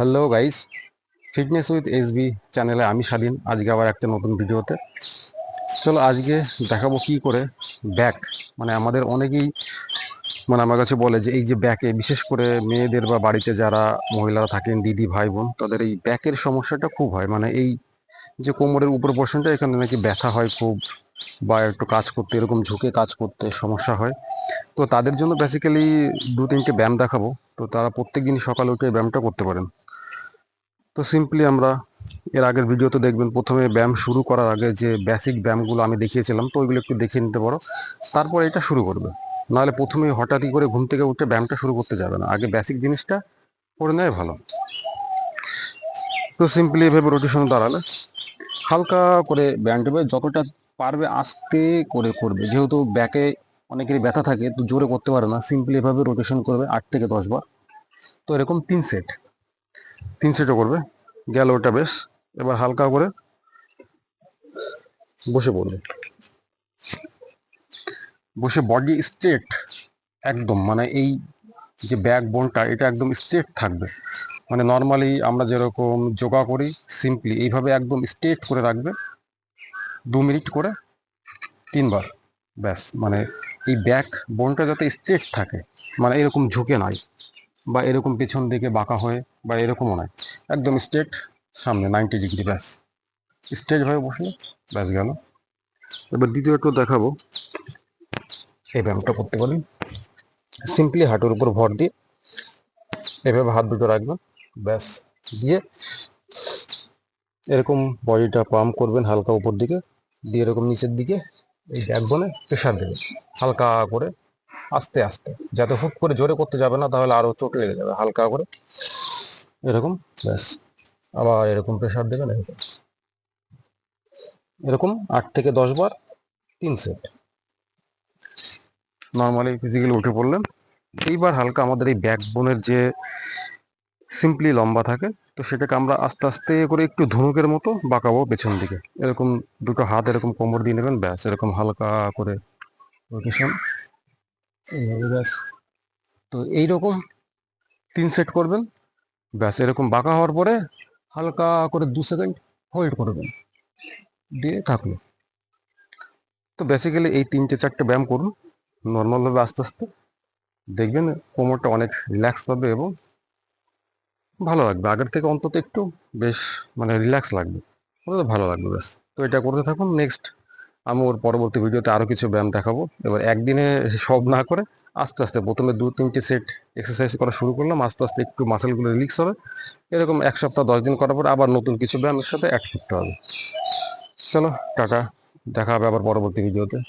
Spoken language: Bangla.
Hello guys fitness with SB চ্যানেলে আমি স্বাধীন। আজকে আবার একটা নতুন ভিডিওতে। চলো আজকে দেখাবো কি করে ব্যাক মানে আমাদের অনেকেই মানে আমার কাছে বলে যে এই যে ব্যাকে বিশেষ করে মেয়েদের বা বাড়িতে যারা মহিলারা থাকেন, দিদি ভাই বোন তাদের এই ব্যাকের সমস্যাটা খুব হয়। মানে এই যে কোমরের উপর পোর্শনটা এখানে নাকি ব্যথা হয় খুব বা একটু কাজ করতে, এরকম ঝুঁকে কাজ করতে সমস্যা হয়। তো তাদের জন্য বেসিক্যালি দু তিনটে ব্যায়াম দেখাবো। তো তারা প্রত্যেক দিন সকালে উঠে ব্যায়ামটা করতে পারেন। তো সিম্পলি আমরা এর আগের ভিডিওতে দেখবেন প্রথমে ব্যায়াম শুরু করার আগে যে বেসিক ব্যায়ামগুলো আমি দেখিয়েছিলাম, তো ওইগুলো একটু দেখে নিতে পারো। তারপর এটা শুরু করবে। নাহলে প্রথমে হঠাৎই করে ঘুম থেকে উঠে ব্যায়ামটা শুরু করতে যাবে না। আগে বেসিক জিনিসটা করে নেয় ভালো। তো সিম্পলি এভাবে রোটেশন দাঁড়ালে হালকা করে ব্যায়াম টেবে যতটা পারবে আস্তে করে করবে। যেহেতু ব্যাকে অনেকেরই ব্যথা থাকে, তো জোরে করতে পারে না। সিম্পলি এভাবে রোটেশন করবে আট থেকে দশ বার। তো এরকম তিন সেট তিন সেটও করবে। গেল ওটা বেশ। এবার হালকা করে বসে পড়বে। বসে বডি স্ট্রেট একদম। মানে এই যে ব্যাক বোনটা এটা একদম স্ট্রেট থাকবে। মানে নর্মালি আমরা যেরকম যোগা করি সিম্পলি এইভাবে একদম স্ট্রেট করে রাখবে। দু মিনিট করে তিনবার, ব্যাস। মানে এই ব্যাক বোনটা যাতে স্ট্রেট থাকে মানে এরকম ঝুঁকে নাই। বা এরকম পেছন দিকে বাঁকা হয়ে বা এরকমও নয়। একদম স্ট্রেট সামনে নাইনটি ডিগ্রি ব্যাস। স্ট্রেট হয়ে বসলে ব্যাস গেল। এবার দ্বিতীয়টা দেখাবো। এই ব্যায়ামটা করতে পারি সিম্পলি হাঁটুর উপর ভর দিয়ে এভাবে হাত দুটো রাখবেন, ব্যাস। দিয়ে এরকম বডিটা পাম্প করবেন হালকা উপর দিকে। দিয়ে এরকম নিচের দিকে, এই ব্যাকবোনে প্রেশার দেবেন। হালকা করে আস্তে আস্তে। যাতে হুট করে জোরে করতে যাবে না, তাহলে আরও চোট লেগে যাবে, হালকা করে। এরকম, ব্যাস। আবার এরকম প্রেশার দেবেন এরকম এরকম আট থেকে দশ বার তিন সেট নর্মালি ফিজিক্যালি উঠে পড়লেন। এইবার হালকা আমাদের এই ব্যাকবোনের যে সিম্পলি লম্বা থাকে, তো সেটাকে আমরা আস্তে আস্তে করে একটু ধনুকের মতো বাঁকাবো পেছন দিকে। এরকম দুটো হাত এরকম কোমর দিয়ে নেবেন, ব্যাস। এরকম হালকা করে রোটেশন ব্যাস। তো এইরকম তিন সেট করবেন। ব্যাস, এরকম বাঁকা হওয়ার পরে হালকা করে দু সেকেন্ড হোল্ড করবেন দিয়ে থাকল। তো বেসিক্যালি এই তিনটে চারটে ব্যায়াম করুন। নর্মালভাবে আস্তে আস্তে দেখবেন কোমরটা অনেক রিল্যাক্স পাবে এবং ভালো লাগবে। আগের থেকে অন্তত একটু বেশ মানে রিল্যাক্স লাগবে। ভালো লাগবে ব্যাস। তো এটা করতে থাকুন। নেক্সট আমি ওর পরবর্তী ভিডিওতে আরও কিছু ব্যায়াম দেখাবো। এবার একদিনে সব না করে আস্তে আস্তে প্রথমে দু তিনটে সেট এক্সারসাইজ করা শুরু করলাম, আস্তে আস্তে একটু মাসেলগুলো রিলিক্স হবে। এরকম এক সপ্তাহ, দশ দিন করার পর আবার নতুন কিছু ব্যায়ামের সাথে অ্যাড করতে হবে। চলো, টাটা, দেখা হবে আবার পরবর্তী ভিডিওতে।